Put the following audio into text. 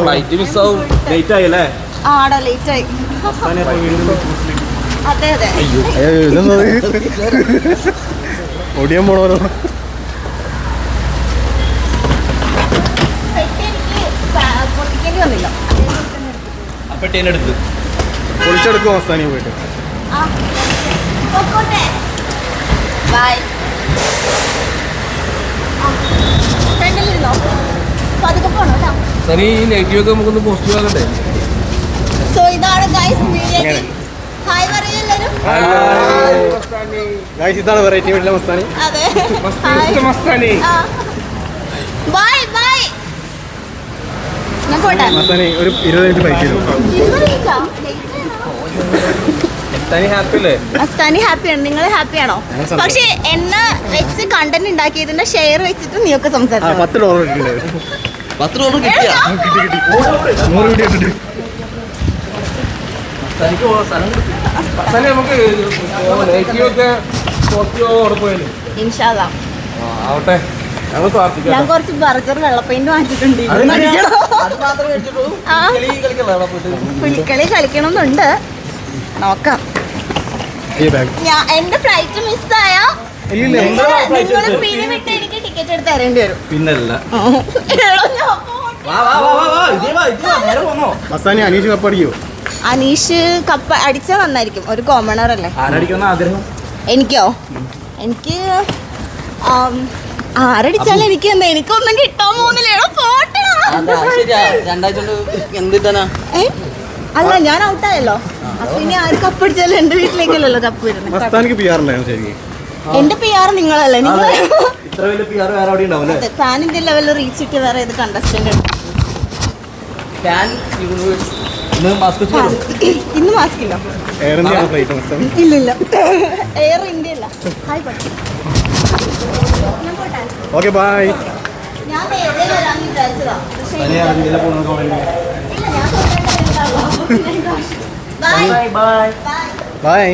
Flight മിസ്സാവും late ആയല്ലേ? ആടാ late ആയി. അതെ അതെ? ഒടിയാൻ പോണോ പെട്ടിയെടുത്ത് പൊളിച്ചെടുക്കും അവസാനം പോയിട്ട് ബൈ സനി ഈ നെഗറ്റീവ് ഒക്കെ നമുക്കൊന്ന് പോസ്റ്റ് ആകട്ടെ സോ ഇതാണ് ഗൈസ് വീഡിയോ. ഹായ് പറയൂ എല്ലാവരും ഗൈസ് ഇതാണ് വെറൈറ്റി വീട്ടിലെ മസ്താനി. അതെ. മസ്താനി. ബൈ ബൈ മസ്താനി ഒരു ഇരുപത് മിനിറ്റ് അല്ലേ? അസ്താനി ഹാപ്പിയാണ് നിങ്ങൾ ഹാപ്പിയാണോ. പക്ഷെ എന്നെ വെച്ച് കണ്ടന്റ് ഉണ്ടാക്കിയതിന്റെ ഷെയർ വെച്ചിട്ട് നീ ഒക്കെ സംസാരിച്ചു? പത്ത് ഡോളർ കിട്ടിയ? ആവട്ടെ. ഞാൻ കുറച്ച് ബർഗർ വാങ്ങിച്ചിട്ടുണ്ട്? പുലിക്കളി കളിക്കണമെന്നുണ്ട്. നോക്കാം. ഈ ബാഗ് ഞാൻ എന്റെ ഫ്ലൈറ്റ് മിസ്സായ നിങ്ങൾ പിരിവിട്ട് എനിക്ക് ടിക്കറ്റ് തരേണ്ടി വരും. പിന്നല്ല. മസ്താനി അനീഷ് കപ്പടിക്കോ അനീഷ് കപ്പ് അടിച്ചാൽ നന്നായിരിക്കും. ഒരു കോമണർ അല്ലേ? എനിക്കോ? എനിക്ക് ആരടിച്ചാൽ ആരടിച്ചാലും എനിക്ക് എന്താ എനിക്കൊന്നും കിട്ടാൻ പോകുന്നില്ലേടോ പോട്ടെ? അല്ല ഞാൻ ഔട്ടായല്ലോ അപ്പൊ ഇനി ആര് കപ്പടിച്ചാലും എന്റെ വീട്ടിലേക്കല്ലോ കപ്പ് വരുന്നത് എന്റെ പി ആർ നിങ്ങളല്ലേ? നിങ്ങൾ ഇത്ര വലിയ പി ആർ വേറെ അവിടെ ഉണ്ടാവും അല്ലേ? ഇന്ത്യ ലെവലിൽ റീച്ച് കിട്ടിയ വേറെ ഏത് കണ്ടസ്റ്റന്റ് ഫാൻ യൂണിവേഴ്സ് ഇന്ന് മാസ്ക് ഇന്ന് മാസ്ക് ഇല്ല. എയർ ഇന്ത്യ ഫ്ലൈറ്റ് ഇല്ല ഇല്ല എയർ ഇന്ത്യ അല്ല. ഹായ് പട്ടി. ഓക്കേ ബൈ ഞാൻ നേരത്തെ വരാമെന്ന് വിചാരിച്ചതാ. പക്ഷേ ബൈ ബൈ ബൈ